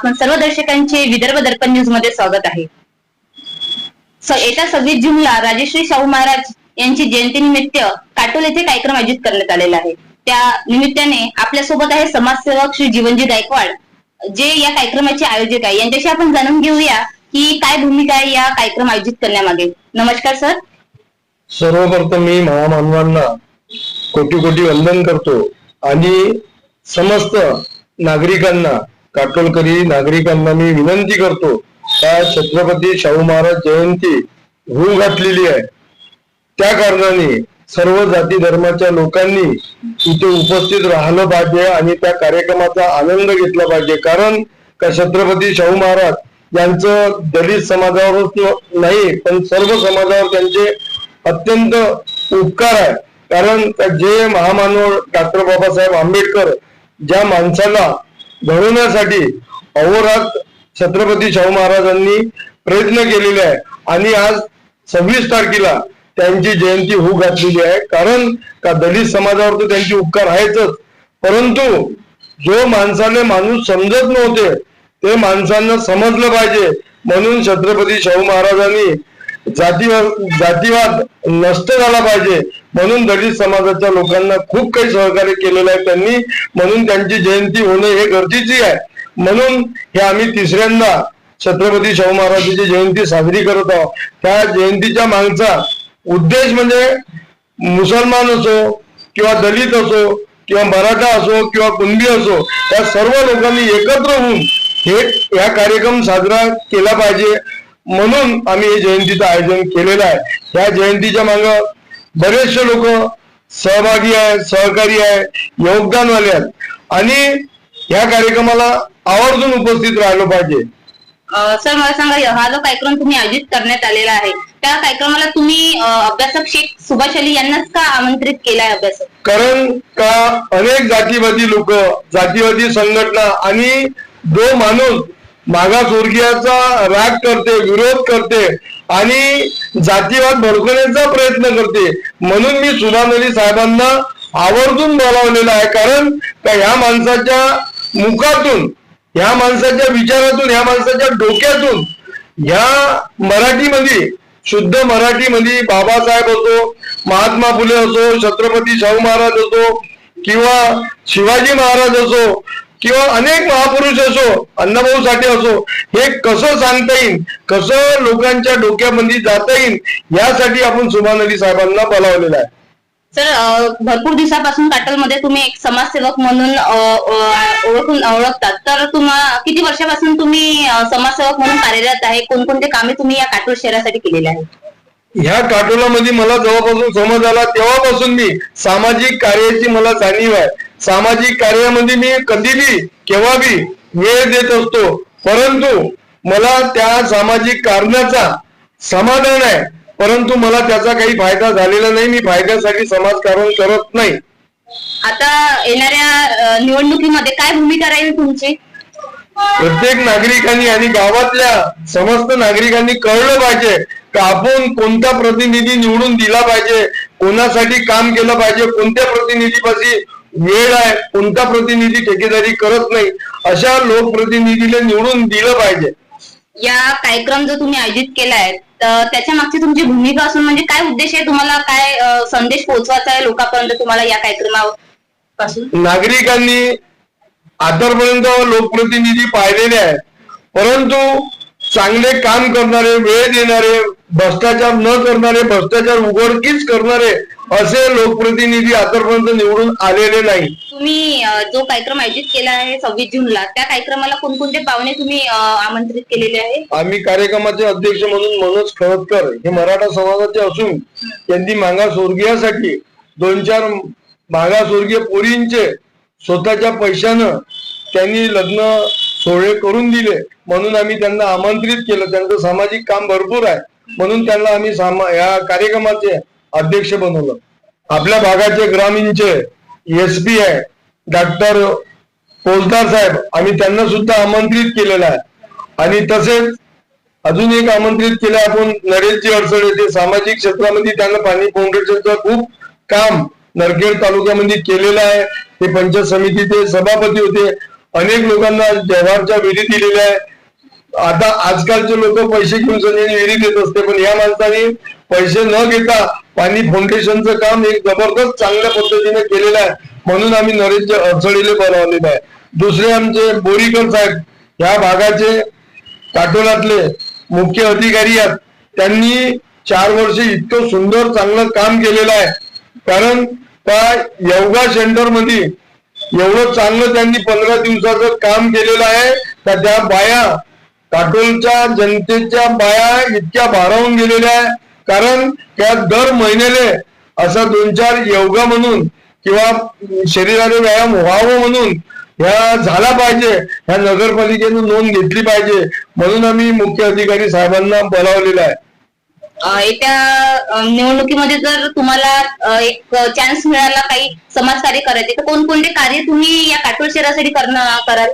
आपण सर्व दर्शकांचे विदर्भ दर्पण न्यूजमध्ये स्वागत आहे. येत्या सव्वीस जूनला राजेश्री शाहू महाराज यांची जयंतीनिमित्त काटोल येथे कार्यक्रम आयोजित करण्यात आलेला आहे. त्या निमित्ताने आपल्यासोबत आहे समाजसेवक श्री जीवनजी गायकवाड जे या कार्यक्रमाचे आयोजक आहे. यांच्याशी आपण जाणून घेऊया की काय भूमिका आहे या कार्यक्रम आयोजित करण्यामागे. नमस्कार सर. सर्वप्रथम मी महामानवांना कोटी कोटी वंदन करतो आणि समस्त नागरिकांना काटोलकरी नागरिकांना मी विनंती करतो का छत्रपती शाहू महाराज जयंती होऊ घातलेली आहे. त्या कारणाने सर्व जाती धर्माच्या लोकांनी इथे उपस्थित राहिलं पाहिजे आणि त्या कार्यक्रमाचा आनंद घेतला पाहिजे. कारण का छत्रपती शाहू महाराज यांचं दलित समाजावरच नाही पण सर्व समाजावर त्यांचे अत्यंत उपकार आहे. कारण जे महामानव डॉक्टर बाबासाहेब आंबेडकर ज्या माणसाला घडवण्यासाठी अहोरात छत्रपती शाहू महाराजांनी प्रयत्न केलेले आहे. आणि आज सव्वीस तारखेला त्यांची जयंती होऊ घातलेली आहे. कारण का दलित समाजावर तर त्यांचे उपकार आहेतच. परंतु जो माणसाने माणूस समजत नव्हते ते माणसांना समजलं पाहिजे. म्हणून छत्रपती शाहू महाराजांनी जातीवाद जातीवाद नष्ट झाला पाहिजे. म्हणून दलित समाजाच्या लोकांना खूप काही सहकार्य केलेलं आहे त्यांनी. म्हणून त्यांची जयंती होणे हे गरजेची आहे. म्हणून हे आम्ही तिसऱ्यांदा छत्रपती शाहू महाराजांची जयंती साजरी करत आहोत. त्या जयंतीच्या मागचा उद्देश म्हणजे मुसलमान असो किंवा दलित असो किंवा मराठा असो किंवा कुणबी असो या सर्व लोकांनी एकत्र होऊन हे हा कार्यक्रम साजरा केला पाहिजे. म्हणून आम्ही हे जयंतीचं आयोजन केलेलं आहे. या जयंतीच्या माग बरेचसे लोक सहभागी आहेत सहकारी आहे योगदानवाले आहेत. आणि या कार्यक्रमाला आवर्जून उपस्थित राहिलं पाहिजे. सर मला सांगा हा जो कार्यक्रम तुम्ही आयोजित करण्यात आलेला आहे त्या कार्यक्रमाला तुम्ही अभ्यासक शेख सुभाष अली यांनाच का आमंत्रित केलाय अभ्यासक? कारण का अनेक जातीवादी लोक जातीवादी संघटना आणि जो माणूस मागासवर्गीयाचा राग करते विरोध करते आणि जातीवाद भडकवण्याचा प्रयत्न करते. म्हणून मी सुभान अली साहेबांना आवर्जून बोलावलेलं आहे. कारण का ह्या माणसाच्या मुखातून ह्या माणसाच्या विचारातून ह्या माणसाच्या डोक्यातून ह्या मराठीमध्ये शुद्ध मराठीमध्ये बाबासाहेब असो महात्मा फुले असो छत्रपती शाहू महाराज असो किंवा शिवाजी महाराज असो किंवा अनेक महापुरुष असो अण्णाभाऊ साठे असो हे कसं सांगता येईल कसं लोकांच्या डोक्यामध्ये जाता येईल यासाठी आपण सुभान अली साहेबांना बोलावलेलं आहे. सर भरपूर दिवसापासून काटलमध्ये तुम्ही एक समाजसेवक म्हणून ओळखून ओळखतात. तर तुम्हा किती वर्षापासून तुम्ही समाजसेवक म्हणून कार्यरत आहे? कोणकोणते कामे तुम्ही या काटोल शहरासाठी केलेले आहेत? ह्या काटोलामध्ये मला जेव्हापासून समज आला तेव्हापासून मी सामाजिक कार्याची मला जाणीव आहे. सामाजिक कार्यामध्ये मी कधी बी केव्हा बी वेळ देत असतो. परंतु मला त्या सामाजिक कारणाचा समाधान आहे. परंतु मला त्याचा काही फायदा झालेला नाही. मी फायद्यासाठी समाजकारण करत नाही. आता येणाऱ्या निवडणुकीमध्ये काय भूमिका राहील तुमची? प्रत्येक नागरिकांनी आणि गावातल्या समस्त नागरिकांनी कळलं पाहिजे का आपण कोणता प्रतिनिधी निवडून दिला पाहिजे कोणासाठी काम केलं पाहिजे कोणत्या प्रतिनिधीपाशी वेळ आहे कोणता प्रतिनिधी ठेकेदारी करत नाही अशा लोकप्रतिनिधीला निवडून दिलं पाहिजे. या कार्यक्रम जो तुम्ही आयोजित केलाय तर त्याच्या मागची तुमची भूमिका असून म्हणजे काय उद्देश आहे तुम्हाला काय अ, संदेश पोहोचवायचा आहे लोकांपर्यंत तुम्हाला या कार्यक्रमापासून? नागरिकांनी आतापर्यंत लोकप्रतिनिधी पाहिलेले आहेत परंतु चांगले काम करणारे वेळ देणारे भ्रष्टाचार न करणारे भ्रष्टाचार उघडकीच करणारे असे लोकप्रतिनिधी आतापर्यंत निवडून आलेले नाही. तुम्ही जो कार्यक्रम आयोजित केला आहे सव्वीस जूनला त्या कार्यक्रमाला कोणकोणते पाहुणे तुम्ही आमंत्रित केलेले आहे? आम्ही कार्यक्रमाचे अध्यक्ष म्हणून मनोज खळदकर हे मराठा समाजाचे असून त्यांनी मागासवर्गीयासाठी दोन चार मागासवर्गीय पोरींचे स्वतःच्या पैशानं त्यांनी लग्न सोहळे करून दिले. म्हणून आम्ही त्यांना आमंत्रित केलं. त्यांचं सामाजिक काम भरपूर आहे. म्हणून त्यांना आम्ही सामा या कार्यक्रमाचे अध्यक्ष बनवलं. आपल्या भागाचे ग्रामीणचे एस पी आहे. डॉक्टर पोलदार साहेब आम्ही त्यांना सुद्धा आमंत्रित केलेलं आहे. आणि तसेच अजून एक आमंत्रित केलं आपण नरेशजी अडसळे ते सामाजिक क्षेत्रामध्ये त्यांना पाणी फाउंडेशनचं खूप काम नरखेड तालुक्यामध्ये केलेलं आहे. ते पंचायत समितीचे सभापती होते. अनेक लोकांना जव्हारच्या विधी दिलेल्या आहे. आता आजकालचे लोक पैसे घेऊन सनी विहिरी देत असते पण या माणसाने पैसे न घेता पाणी फाउंडेशनचं काम एक जबरदस्त चांगल्या पद्धतीने केलेलं आहे. म्हणून आम्ही नरेंद्र अडचणीले बनवलेलं आहे. दुसरे आमचे बोरीकर साहेब ह्या भागाचे काटोलातले मुख्य अधिकारी आहेत. त्यांनी चार वर्ष इतकं सुंदर चांगलं काम केलेलं आहे. कारण त्या योगा सेंटरमध्ये एवढं चांगलं त्यांनी पंधरा दिवसाचं काम केलेलं आहे का त्या बाया काटोलच्या जनतेच्या बाया इतक्या भारावून गेलेल्या आहे. कारण त्या दर महिन्याले असा दोन चार योगा म्हणून किंवा शरीराने व्यायाम व्हावं म्हणून ह्या झाला पाहिजे ह्या नगरपालिकेनं नोंद घेतली पाहिजे म्हणून आम्ही मुख्य अधिकारी साहेबांना बोलावलेलं आहे. येत्या निवडणुकीमध्ये जर तुम्हाला एक चान्स मिळाला काही समाजकार्य करायचे तर कोणकोणते कार्य तुम्ही या काटोल शहरासाठी करणार कराल?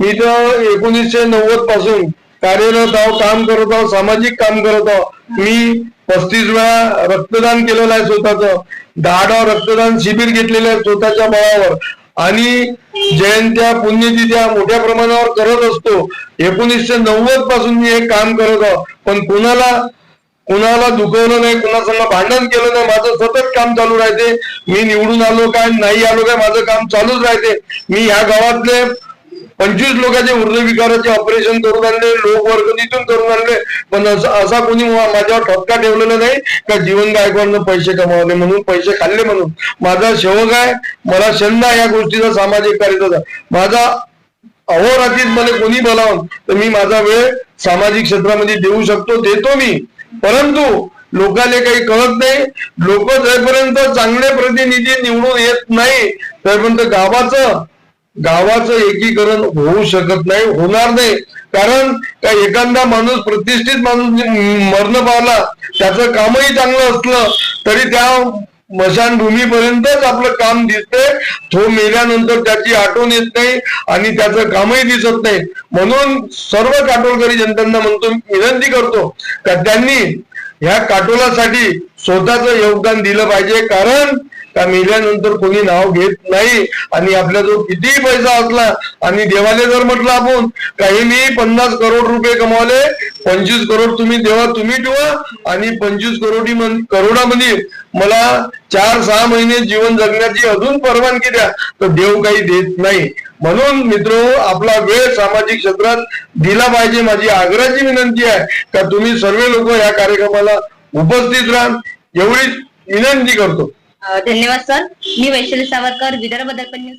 मी तर एकोणीसशे नव्वदपासून कार्यरत आहो काम करत आहो सामाजिक काम करत आहो. मी पस्तीस वेळा रक्तदान केलेलं आहे स्वतःच. दहा दहा रक्तदान शिबिर घेतलेलं आहे स्वतःच्या बळावर. आणि जयंत्या पुण्यतिथ्या मोठ्या प्रमाणावर करत असतो. एकोणीसशे नव्वदपासून मी हे काम करत आहो. पण कुणाला कुणाला दुखवलं नाही कुणासंग भांडण केलं नाही माझं सतत काम चालू राहते. मी निवडून आलो काय नाही आलो काय माझं काम चालूच राहते. मी ह्या गावातले पंचवीस लोकांचे हृदयविकाराचे ऑपरेशन करून आणले लोक वर्गणीतून करून आणले. पण असं असा कोणी माझ्यावर ठपका ठेवलेला नाही का जीवन गायकवाडनं पैसे कमावले म्हणून पैसे खाल्ले म्हणून. माझा शेवक आहे मला छंद आहे या गोष्टीचा सामाजिक कार्याचा माझा अहोरात्रीत मला कोणी बोलावून तर मी माझा वेळ सामाजिक क्षेत्रामध्ये देऊ शकतो देतो मी. परंतु लोकांना काही कळत नाही. लोक जोपर्यंत चांगले प्रतिनिधी निवडून येत नाही तोपर्यंत गावाचं गावाचं एकीकरण होऊ शकत नाही होणार नाही. कारण का एखादा माणूस प्रतिष्ठित माणूस मरण पावला त्याचं कामही चांगलं असलं तरी त्या मशानभूमीपर्यंतच आपलं काम दिसते तो मेल्यानंतर त्याची आठवण येत नाही आणि त्याचं कामही दिसत नाही. म्हणून सर्व काटोलकरी जनतांना म्हणतो विनंती करतो का त्यांनी ह्या काटोलासाठी स्वतःचं योगदान दिलं पाहिजे. कारण का मेल्यानंतर कोणी नाव घेत नाही. आणि आपल्याजवळ जो कितीही पैसा असला आणि देवाले जर म्हटलं आपण काही मी पन्नास करोड रुपये कमावले पंचवीस करोड तुम्ही देवा तुम्ही ठेवा आणि पंचवीस करोडी करोडामध्ये मला चार सहा महिने जीवन जगण्याची अजून परवानगी द्या. तर देव काही देत नाही. म्हणून मित्र आपला वेळ सामाजिक क्षेत्रात दिला पाहिजे. माझी आग्रहाची विनंती आहे का तुम्ही सर्व लोक या कार्यक्रमाला उपस्थित राहा. एवढीच विनंती करतो. धन्यवाद सर. मी वैशाली सावरकर विदर्भ दर्पण न्यूज.